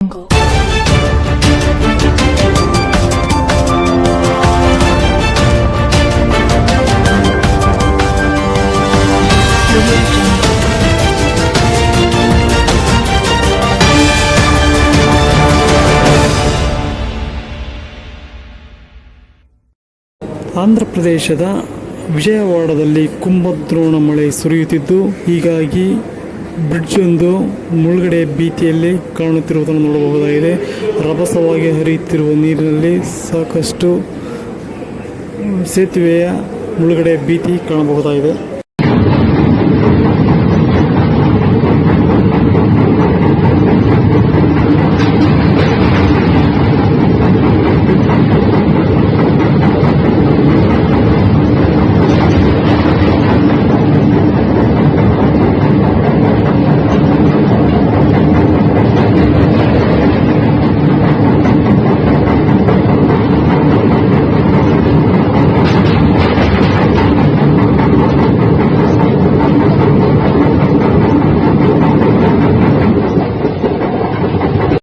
jungle. Andhra ಪ್ರದೇಶದ ವಿಜಯವಾಡದಲ್ಲಿ ಕುಂಭದ್ರೋಣ ಮಳೆ ಸುರಿಯುತ್ತಿದ್ದು ಹೀಗಾಗಿ ಬ್ರಿಡ್ಜ್ ಒಂದು ಮುಳುಗಡೆ ಭೀತಿಯಲ್ಲಿ ಕಾಣುತ್ತಿರುವುದನ್ನು ನೋಡಬಹುದಾಗಿದೆ. ರಭಸವಾಗಿ ಹರಿಯುತ್ತಿರುವ ನೀರಿನಲ್ಲಿ ಸಾಕಷ್ಟು ಸೇತುವೆಯ ಮುಳುಗಡೆ ಭೀತಿ ಕಾಣಬಹುದಾಗಿದೆ.